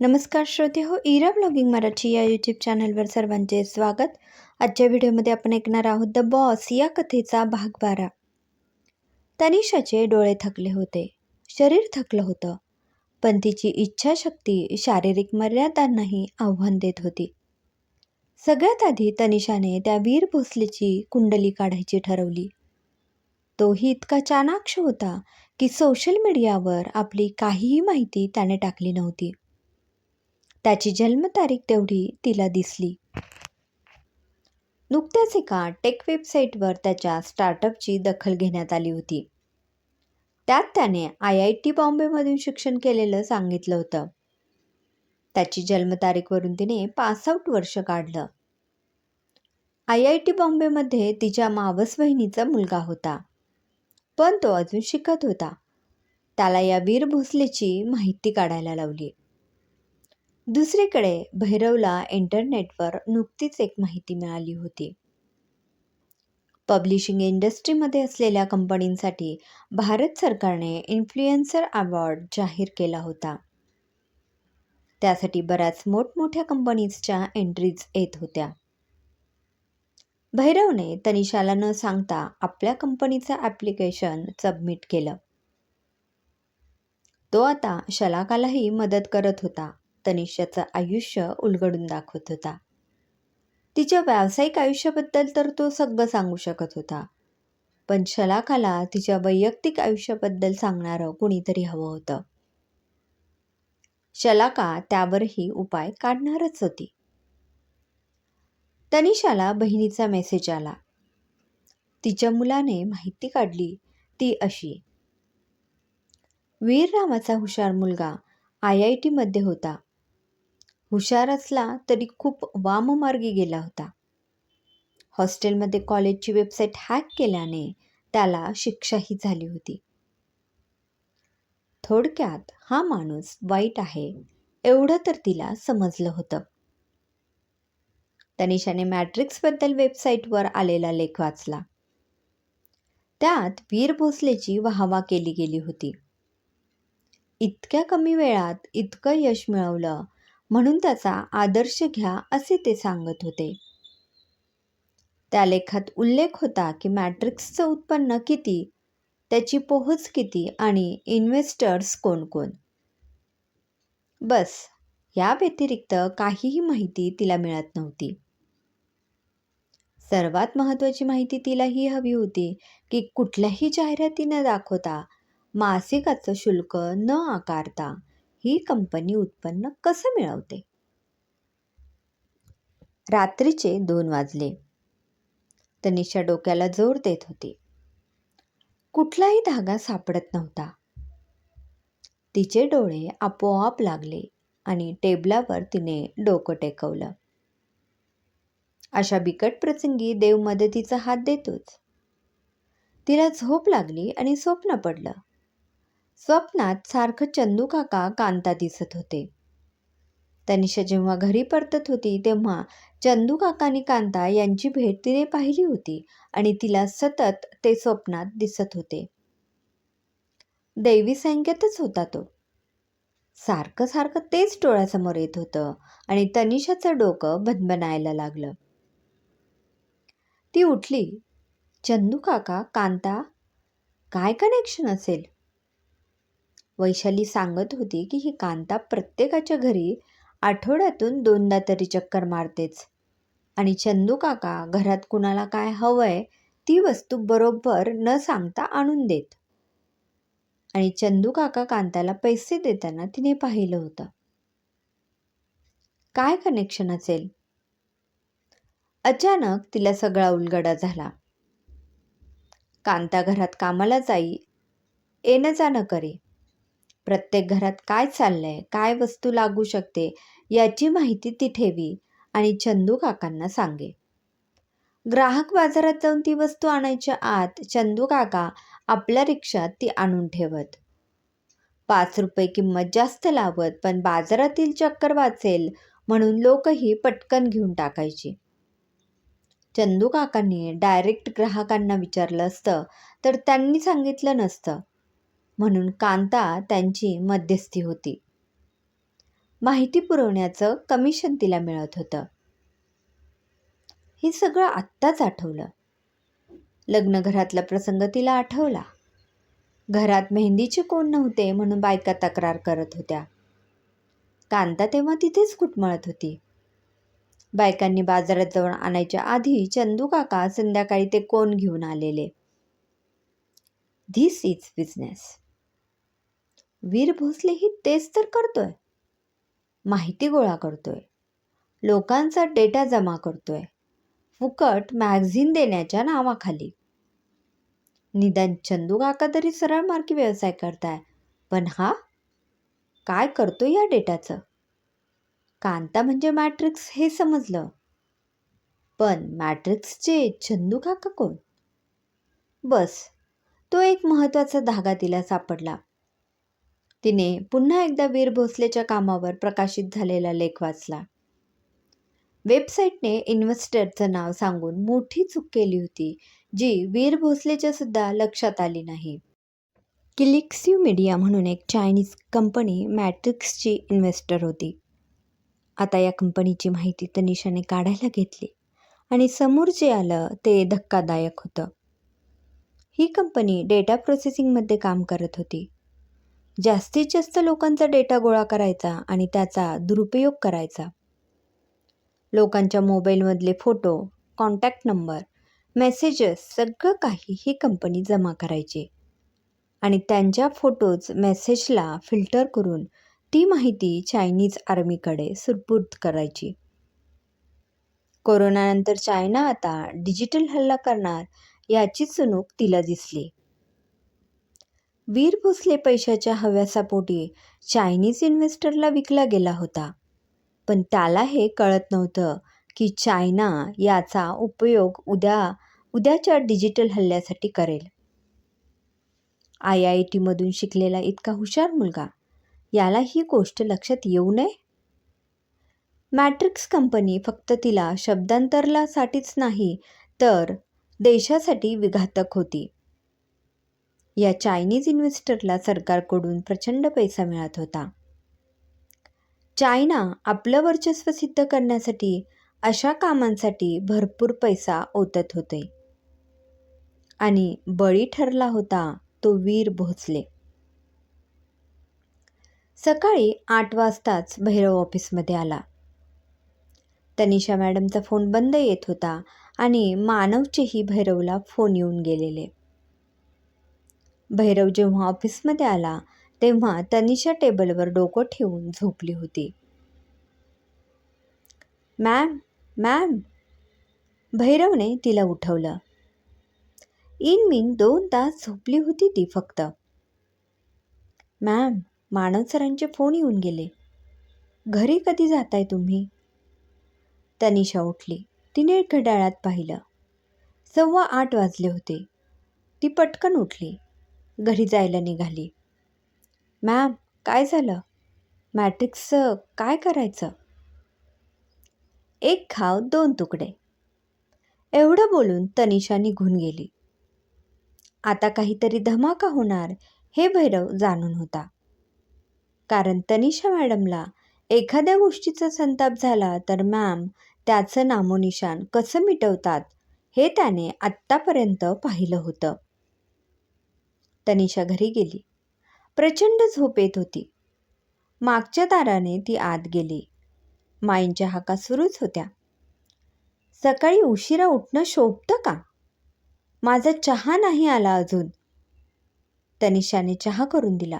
नमस्कार श्रोते हो इरा ब्लॉगिंग मराठी या यूट्यूब चॅनलवर सर्वांचे स्वागत. आजच्या व्हिडिओमध्ये आपण ऐकणार आहोत द बॉस या कथेचा भाग बारा तनिषाचे डोळे थकले होते. शरीर थकलं होतं. पण तिची इच्छाशक्ती शारीरिक मर्यादांनाही आव्हान देत होती. सगळ्यात आधी तनिषाने त्या वीर भोसलेची कुंडली काढायची ठरवली. तोही इतका चाणाक्ष होता की सोशल मीडियावर आपली काहीही माहिती त्याने टाकली नव्हती. त्याची जन्मतारीख तेवढी तिला दिसली. नुकत्याच एका टेक वेबसाईटवर त्याच्या स्टार्टअपची दखल घेण्यात आली होती. त्यात त्याने आय आय टी बॉम्बेमधून शिक्षण केलेलं सांगितलं होतं. त्याची जन्मतारीखवरून तिने पासआउट वर्ष काढलं. आय आय टी बॉम्बेमध्ये तिच्या मावस बहिणीचा मुलगा होता. पण तो अजून शिकत होता. त्याला या वीर भोसलेची माहिती काढायला लावली. दुसरीकडे भैरवला इंटरनेटवर नुकतीच एक माहिती मिळाली होती. पब्लिशिंग इंडस्ट्रीमध्ये असलेल्या कंपनींसाठी भारत सरकारने इन्फ्लुएन्सर अवॉर्ड जाहीर केला होता. त्यासाठी बऱ्याच मोठमोठ्या कंपनीजच्या एंट्रीज येत होत्या. भैरवने तनिषाला न सांगता आपल्या कंपनीचं ॲप्लिकेशन सबमिट केलं. तो आता शलाकालाही मदत करत होता. तनिषाचं आयुष्य उलगडून दाखवत होता. तिच्या व्यावसायिक आयुष्याबद्दल तर तो सगळं सांगू शकत होता. पण शलाकाला तिच्या वैयक्तिक आयुष्याबद्दल सांगणारं कुणीतरी हवं होतं. शलाका त्यावरही उपाय काढणारच होती. तनिषाला बहिणीचा मेसेज आला. तिच्या मुलाने माहिती काढली. ती अशी. वीररामाचा हुशार मुलगा आय आय टीमध्ये होता. हुशार असला तरी खूप वाममार्गी गेला होता. हॉस्टेलमध्ये कॉलेजची वेबसाईट हॅक केल्याने त्याला शिक्षाही झाली होती. थोडक्यात हा माणूस वाईट आहे एवढं तर तिला समजलं होतं. तनिषाने मॅट्रिक्सबद्दल वेबसाईटवर आलेला लेख वाचला. त्यात वीर भोसलेची वाहवा केली गेली होती. इतक्या कमी वेळात इतकं यश मिळवलं म्हणून त्याचा आदर्श घ्या असे ते सांगत होते. त्या लेखात उल्लेख होता की मॅट्रिक्सचं उत्पन्न किती त्याची पोहोच किती आणि इन्व्हेस्टर्स कोण कोण. बस या व्यतिरिक्त काहीही माहिती तिला मिळत नव्हती. सर्वात महत्त्वाची माहिती तिला ही हवी होती की कुठल्याही जाहिराती न दाखवता मासिकाचं शुल्क न आकारता ही कंपनी उत्पन्न कसं मिळवते? रात्रीचे दोन वाजले. तनिषा डोक्याला जोर देत होती. कुठलाही धागा सापडत नव्हता. तिचे डोळे आपोआप लागले आणि टेबलावर तिने डोकं टेकवलं. अशा बिकट प्रसंगी देव मदतीचा हात देतोच. तिला झोप लागली आणि स्वप्न पडलं. स्वप्नात सारखं चंदू काका कांता दिसत होते. तनिषा जेव्हा घरी परतत होती तेव्हा चंदू काकानी कांता यांची भेट तिने पाहिली होती आणि तिला सतत ते स्वप्नात दिसत होते. दैवी संकेतच होता तो. सारखं सारखं तेच डोळ्यासमोर येत होतं आणि तनिषाचं डोकं भनभनायला लागलं. ती उठली. चंदू काका कांता काय कनेक्शन असेल? वैशाली सांगत होती की ही कांता प्रत्येकाच्या घरी आठवड्यातून दोनदा तरी चक्कर मारतेच. आणि चंदू काका घरात कुणाला काय हवंय ती वस्तू बरोबर न सांगता आणून देत. आणि चंदू काका कांताला पैसे देताना तिने पाहिलं होतं. काय कनेक्शन असेल? अचानक तिला सगळा उलगडा झाला. कांता घरात कामाला जाई येणं जाणं करे. प्रत्येक घरात काय चाललंय काय वस्तू लागू शकते याची माहिती ती ठेवी आणि चंदू काकांना सांगे. ग्राहक बाजारात जाऊन ती वस्तू आणायच्या आत चंदू काका आपल्या रिक्षात ती आणून ठेवत. पाच रुपये किंमत जास्त लावत पण बाजारातील चक्कर वाचेल म्हणून लोकही पटकन घेऊन टाकायची. चंदू काकांनी डायरेक्ट ग्राहकांना विचारलं असतं तर त्यांनी सांगितलं नसतं. म्हणून कांता त्यांची मध्यस्थी होती. माहिती पुरवण्याचं कमिशन तिला मिळत होतं. हे सगळं आत्ताच आठवलं. लग्नघरातला प्रसंग तिला आठवला. घरात मेहंदीचे कोण नव्हते म्हणून बायका तक्रार करत होत्या. कांता तेव्हा तिथेच कुटमळत होती. बायकांनी बाजारात जाऊन आणायच्या आधी चंदू काका संध्याकाळी ते कोण घेऊन आलेले? धिस इज बिझनेस वीर भोसलेही तेच तर करतोय. माहिती गोळा करतोय. लोकांचा डेटा जमा करतोय. फुकट मॅगझिन देण्याच्या नावाखाली. निदान चंदू काका तरी सरळ मार्गी व्यवसाय करताय. पण हा? काय करतो या डेटाचं? कांता म्हणजे मॅट्रिक्स हे समजलं. पण मॅट्रिक्सचे चंदू काका कोण? बस तो एक महत्त्वाचा धागा तिला सापडला. तिने पुन्हा एकदा वीर भोसलेच्या कामावर प्रकाशित झालेला लेख वाचला. वेबसाईटने इन्व्हेस्टरचं नाव सांगून मोठी चूक केली होती जी वीर भोसलेच्या सुद्धा लक्षात आली नाही. किलिक्स्यू मीडिया म्हणून एक चायनीज कंपनी मॅट्रिक्सची इन्व्हेस्टर होती. आता या कंपनीची माहिती तनिषाने काढायला घेतली आणि समोर जे आलं ते धक्कादायक होतं. ही कंपनी डेटा प्रोसेसिंगमध्ये काम करत होती. जास्तीत जास्त लोकांचा डेटा गोळा करायचा आणि त्याचा दुरुपयोग करायचा. लोकांच्या मोबाईलमधले फोटो कॉन्टॅक्ट नंबर मेसेजेस सगळं काही ही कंपनी जमा करायची. आणि त्यांच्या फोटोज मेसेजला फिल्टर करून ती माहिती चायनीज आर्मीकडे सुरपूर्द करायची. कोरोनानंतर चायना आता डिजिटल हल्ला करणार याची चुणूक तिला दिसली. वीर भोसले पैशाच्या हव्यासापोटी चायनीज इन्व्हेस्टरला विकला गेला होता. पण त्याला हे कळत नव्हतं की चायना याचा उपयोग उद्या उद्याच्या डिजिटल हल्ल्यासाठी करेल. आय आय टीमधून शिकलेला इतका हुशार मुलगा याला ही गोष्ट लक्षात येऊ नये? मॅट्रिक्स कंपनी फक्त तिला शब्दांतरलासाठीच नाही तर देशासाठी विघातक होती. या चायनीज इन्व्हेस्टरला सरकारकडून प्रचंड पैसा मिळत होता. चायना आपलं वर्चस्व सिद्ध करण्यासाठी अशा कामांसाठी भरपूर पैसा ओतत होते. आणि बळी ठरला होता तो वीर भोसले. सकाळी आठ वाजताच भैरव ऑफिसमध्ये आला. तनिषा मॅडमचा फोन बंद येत होता आणि मानवचेही भैरवला फोन येऊन गेलेले. भैरव जेव्हा ऑफिसमध्ये आला तेव्हा तनिषा टेबलवर डोकं ठेवून झोपली होती. मॅम मॅम भैरवने तिला उठवलं. इन मिन दोन तास झोपली होती ती फक्त. मॅम मानव सरांचे फोन येऊन गेले. घरी कधी जाताय तुम्ही? तनिषा उठली. तिने घड्याळात पाहिलं. सव्वा आठ वाजले होते. ती पटकन उठली. घरी जायला निघाली. मॅम काय झालं? मॅट्रिक्सचं काय करायचं? एक खाव दोन तुकडे. एवढं बोलून तनिषा निघून गेली. आता काहीतरी धमाका होणार हे भैरव जाणून होता. कारण तनिषा मॅडमला एखाद्या गोष्टीचा संताप झाला तर मॅम त्याचं नामोनिशान कसं मिटवतात हे त्याने आत्तापर्यंत पाहिलं होतं. तनिषा घरी गेली. प्रचंड झोप येत होती. मागच्या दाराने ती आत गेली. माईंच्या हाका सुरूच होत्या. सकाळी उशिरा उठणं शोभतं का? माझा चहा नाही आला अजून. तनिषाने चहा करून दिला.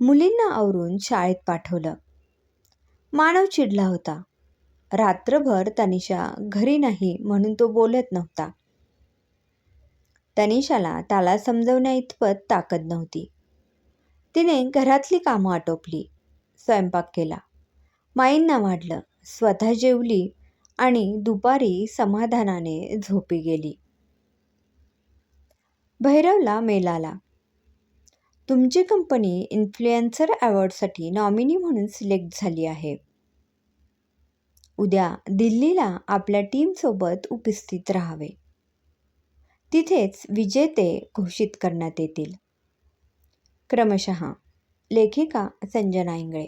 मुलींना आवरून शाळेत पाठवलं. मानव चिडला होता. रात्रभर तनिषा घरी नाही म्हणून तो बोलत नव्हता. तनिषाला त्याला समजवण्या इतपत ताकद नव्हती. तिने घरातली कामं आटोपली. स्वयंपाक केला. माईंना वाढलं. स्वतः जेवली आणि दुपारी समाधानाने झोपी गेली. भैरवला मेल आला. तुमची कंपनी इन्फ्लुएन्सर अवॉर्डसाठी नॉमिनी म्हणून सिलेक्ट झाली आहे. उद्या दिल्लीला आपल्या टीमसोबत उपस्थित राहावे. तिथेच विजेते घोषित करण्यात येतील. क्रमशः लेखिका संजना इंगळे.